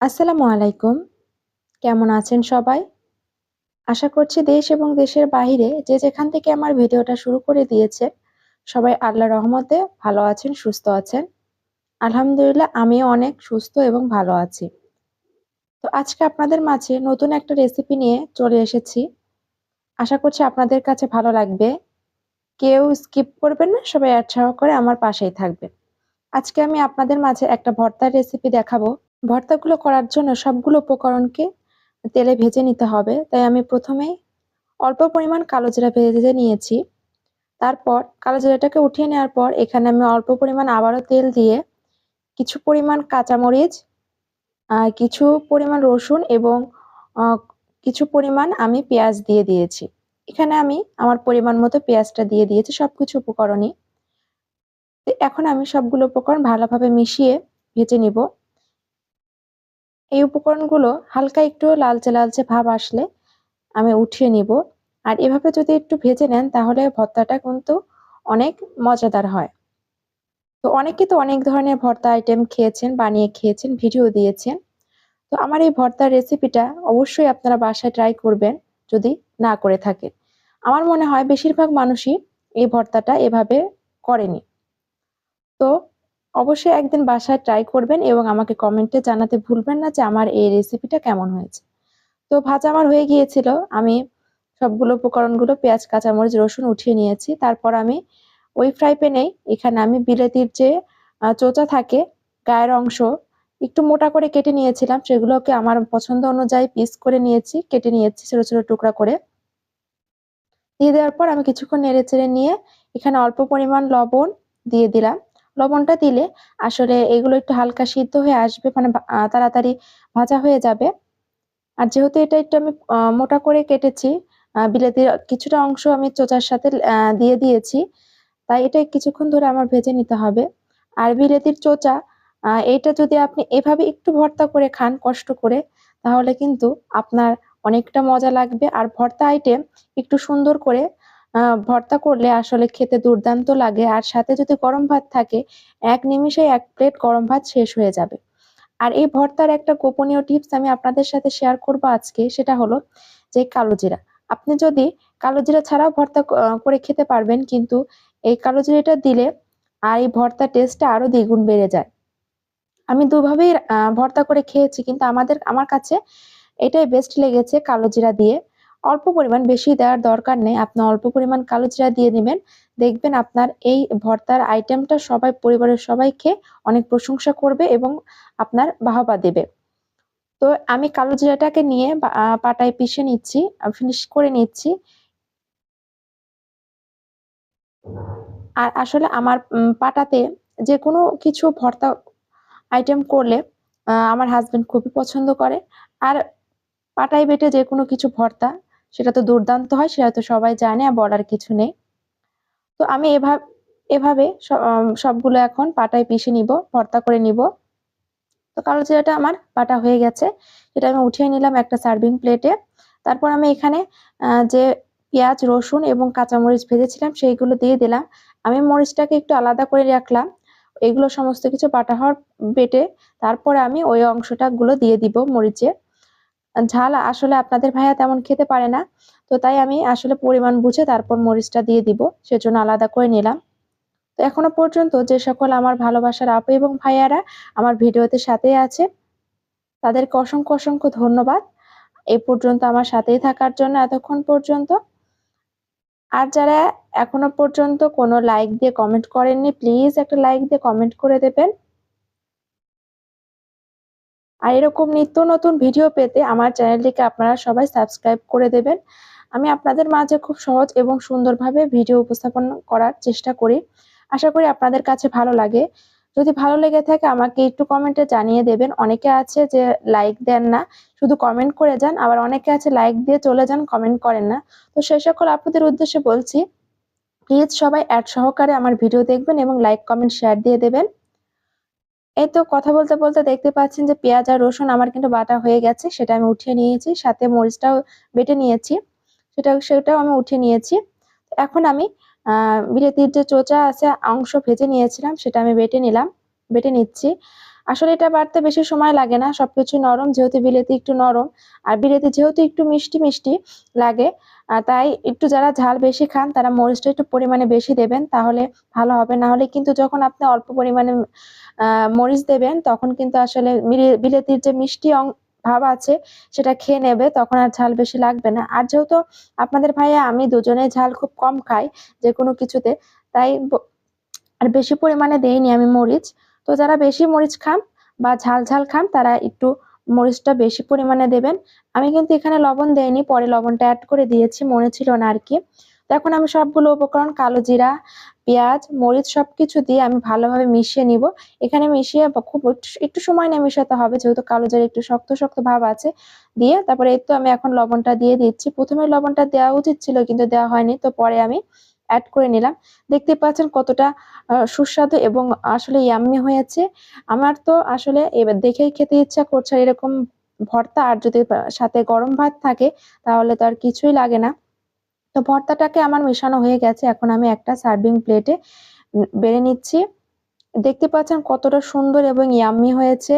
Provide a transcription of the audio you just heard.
আসসালামু আলাইকুম। কেমন আছেন সবাই? আশা করছি দেশ এবং দেশের বাইরে যে যেখান থেকে আমার ভিডিওটা শুরু করে দিয়েছে, সবাই আল্লাহ রহমতে ভালো আছেন, সুস্থ আছেন। আলহামদুলিল্লাহ, আমিও অনেক সুস্থ এবং ভালো আছি। তো আজকে আপনাদের মাঝে নতুন একটা রেসিপি নিয়ে চলে এসেছি। আশা করছি আপনাদের কাছে ভালো লাগবে। কেউ স্কিপ করবেন না, সবাই উৎসাহ করে আমার পাশেই থাকবেন। আজকে আমি আপনাদের মাঝে একটা ভর্তার রেসিপি দেখাবো। ভর্তাগুলো করার জন্য সবগুলো উপকরণকে তেলে ভেজে নিতে হবে। তাই আমি প্রথমেই অল্প পরিমাণ কালো জিরা ভেজে নিয়েছি। তারপর কালো জিরাটাকে উঠিয়ে নেওয়ার পর এখানে আমি অল্প পরিমাণ আবারও তেল দিয়ে কিছু পরিমাণ কাঁচামরিচ কিছু পরিমাণ রসুন এবং কিছু পরিমাণ আমি পেঁয়াজ দিয়ে দিয়েছি। এখানে আমি আমার পরিমাণ মতো পেঁয়াজটা দিয়ে দিয়েছি সব কিছু উপকরণই এখন আমি সবগুলো উপকরণ ভালোভাবে মিশিয়ে ভেজে নিব। এই উপকরণগুলো হালকা একটু লালচে লালচে ভাব আসলে আমি উঠিয়ে নিব। আর এভাবে যদি একটু ভেজে নেন তাহলে ভর্তাটা কিন্তু অনেক মজাদার হয়। তো অনেকে তো অনেক ধরনের ভর্তা আইটেম খেয়েছেন, বানিয়ে খেয়েছেন ভিডিও দিয়েছেন। তো আমার এই ভর্তার রেসিপিটা অবশ্যই আপনারা বাসায় ট্রাই করবেন যদি না করে থাকে আমার মনে হয় বেশিরভাগ মানুষই এই ভর্তাটা এভাবে করেনি। তো অবশ্যই একদিন বাসায় ট্রাই করবেন এবং আমাকে কমেন্টে জানাতে ভুলবেন না যে আমার এই রেসিপিটা কেমন হয়েছে। তো ভাজা আমার হয়ে গিয়েছিল। আমি সবগুলো উপকরণগুলো পেঁয়াজ, কাঁচামরিচ, রসুন উঠিয়ে নিয়েছি। তারপর আমি ওই ফ্রাই প্যানেই এখানে আমি বিলেতির যে চোচা থাকে, গায়ের অংশ, একটু মোটা করে কেটে নিয়েছিলাম। সেগুলোকে আমার পছন্দ অনুযায়ী পিস করে নিয়েছি, কেটে নিয়েছি ছোটো ছোটো টুকরা করে। দিয়ে দেওয়ার পর আমি কিছুক্ষণ নেড়ে চেড়ে নিয়ে এখানে অল্প পরিমাণ লবণ দিয়ে দিলাম। লবণটা দিলে আসলে এগুলো একটু হালকা সিদ্ধ হয়ে আসবে মানে তাড়াতাড়ি ভাজা হয়ে যাবে। আর যেহেতু এটা একটু আমি মোটা করে কেটেছি বিলেতির কিছুটা অংশ আমি চোচার সাথে দিয়ে দিয়েছি, তাই এটা কিছুক্ষণ ধরে আমার ভেজে নিতে হবে। আর বিলেতির চোচা এটা যদি আপনি এভাবে একটু ভর্তা করে খান কষ্ট করে, তাহলে কিন্তু আপনার অনেকটা মজা লাগবে। আর ভর্তা আইটেম একটু সুন্দর করে ভর্তা করলে আসলে খেতে দুর্দান্ত লাগে। আর সাথে যদি গরম ভাত থাকে, এক নিমিষে এক প্লেট গরম ভাত শেষ হয়ে যাবে। আর এই ভর্তার একটা গোপনীয় টিপস আমি আপনাদের সাথে শেয়ার করব আজকে, সেটা হলো যে কালো জিরা। আপনি যদি কালো জিরা ছাড়াও ভর্তা করে খেতে পারবেন, কিন্তু এই কালো জিরাটা দিলে আর এই ভর্তা টেস্টটা আরও দ্বিগুণ বেড়ে যায়। আমি দুভাবেই ভর্তা করে খেয়েছি, কিন্তু আমাদের, আমার কাছে এটাই বেস্ট লেগেছে কালো জিরা দিয়ে। অল্প পরিমাণ বেশি দেওয়ার দরকার নেই। আপনি অল্প পরিমাণ কালো জিরা দিয়ে নেবেন দেখবেন আপনার এই ভর্তার আইটেমটা সবাই, পরিবারের সবাই খেয়ে অনেক প্রশংসা করবে এবং আপনার বাহবা দেবে। তো আমি কালো জিরাটাকে নিয়ে পাটায় পিষে নিচ্ছি ফিনিশ করে নিচ্ছি। আর আসলে আমার পাটাতে যে কোনো কিছু ভর্তা আইটেম করলে আমার হাজবেন্ড খুবই পছন্দ করে। আর পাটায় বেটে যে কোনো কিছু ভর্তা সেটা তো দুর্দান্ত হয়, সেটা তো সবাই জানে আর বলার কিছু নেই। তো আমি এভাবে এভাবে সবগুলো এখন পাটায় পিষে নিব, ভর্তা করে নিব। তো কালো জিরাটা আমার পাটা হয়ে গেছে, সেটা আমি উঠিয়ে নিলাম একটা সার্ভিং প্লেটে তারপর আমি এখানে যে পেঁয়াজ, রসুন এবং কাঁচামরিচ ভেজেছিলাম সেইগুলো দিয়ে দিলাম। আমি মরিচটাকে একটু আলাদা করে রাখলাম, এগুলো সমস্ত কিছু বাটা হওয়ার বেটে, তারপরে আমি ওই অংশটা গুলো দিয়ে দিব মরিচে ঝাল আসলে আপনাদের ভাইয়া তেমন খেতে পারে না। তো তাই আমি আসলে পরিমাণ বুঝে তারপর মরিচটা দিয়ে দিব, সেজন্য আলাদা করে নিলাম। তো এখনও পর্যন্ত যে সকল আমার ভালোবাসার আপু এবং ভাইয়ারা আমার ভিডিওতে সাথে আছে, তাদেরকে অসংখ্য অসংখ্য ধন্যবাদ। এ পর্যন্ত আমার সাথেই থাকার জন্য এতক্ষণ পর্যন্ত। আর যারা এখনও পর্যন্ত কোনো লাইক দিয়ে কমেন্ট করেননি প্লিজ একটা লাইক দিয়ে কমেন্ট করে দেবেন। আর এরকম নিত্য নতুন ভিডিও পেতে আমার চ্যানেলটিকে আপনারা সবাই সাবস্ক্রাইব করে দেবেন। আমি আপনাদের মাঝে খুব সহজ এবং সুন্দরভাবে ভিডিও উপস্থাপন করার চেষ্টা করি। আশা করি আপনাদের কাছে ভালো লাগে। যদি ভালো লেগে থাকে আমাকে একটু কমেন্টে জানিয়ে দেবেন। অনেকে আছে যে লাইক দেন না, শুধু কমেন্ট করে যান। আবার অনেকে আছে লাইক দিয়ে চলে যান কমেন্ট করেন না। তো সেই সকল আপনাদের উদ্দেশ্যে বলছি প্লিজ সবাই অ্যাড সহকারে আমার ভিডিও দেখবেন এবং লাইক কমেন্ট শেয়ার দিয়ে দেবেন। এই তো কথা বলতে বলতে দেখতে পাচ্ছেন যে পেঁয়াজ আর রসুন আমার কিন্তু বাটা হয়ে গেছে, সেটা আমি উঠিয়ে নিয়েছি, সাথে মরিচটাও বেটে নিয়েছি সেটা সেটাও আমি উঠিয়ে নিয়েছি। এখন আমি আহ বিলেতির যে চোচা আছে, অংশ ভেজে নিয়েছিলাম, সেটা আমি বেটে নিলাম, বেটে নিচ্ছি। আসলে এটা বাড়তে বেশি সময় লাগে না। সবকিছু নরম, যেহেতু বিলেতি একটু নরম, আর বিলেতি যেহেতু একটু মিষ্টি মিষ্টি লাগে তাই একটু যারা ঝাল বেশি খান, তারা মরিচটা একটু পরিমাণে বেশি দেবেন, তাহলে ভালো হবে। না হলে কিন্তু যখন আপনি অল্প পরিমাণে মরিচ দেবেন, তখন কিন্তু আসলে বিলেতির যে মিষ্টি ভাব আছে, সেটা খেয়ে নেবে, তখন আর ঝাল বেশি লাগবে না। আর যেহেতু আপনাদের ভাইয়া, আমি দুজনে ঝাল খুব কম খাই যে কোনো কিছুতে, তাই আর বেশি পরিমাণে দেইনি আমি মরিচ। তো যারা বেশি মরিচ খান বা ঝাল ঝাল খান, তারা একটু মরিচটা বেশি পরিমাণে দেবেন। আমি কিন্তু এখানে লবণ দেইনি, পরে লবণটা অ্যাড করে দিয়েছি, মনে ছিল না আর কি। তো এখন আমি সবগুলো উপকরণ, কালো জিরা, পেঁয়াজ, মরিচ সবকিছু দিয়ে আমি ভালোভাবে মিশিয়ে নিব। এখানে মিশিয়ে খুব একটু- একটু সময় নিয়ে মিশাতে হবে, যেহেতু কালো জিরা একটু শক্ত শক্ত ভাব আছে। দিয়ে তারপরে এই তো আমি এখন লবণটা দিয়ে দিচ্ছি। প্রথমে লবণটা দেওয়া উচিত ছিল, কিন্তু দেওয়া হয়নি। তো পরে আমি অ্যাড করে নিলাম। দেখতে পাচ্ছেন কতটা সুস্বাদু এবং আসলে ইয়াম্মি হয়েছে। আমার তো আসলে এবার দেখেই খেতে ইচ্ছা করছে এরকম ভর্তা আর যদি সাথে গরম ভাত থাকে তাহলে তো আর কিছুই লাগে না। তো ভর্তাটাকে আমার মেশানো হয়ে গেছে। এখন আমি একটা সার্ভিং প্লেটে বেড়ে নিচ্ছি। দেখতে পাচ্ছেন কতটা সুন্দর এবং ইয়াম্মি হয়েছে।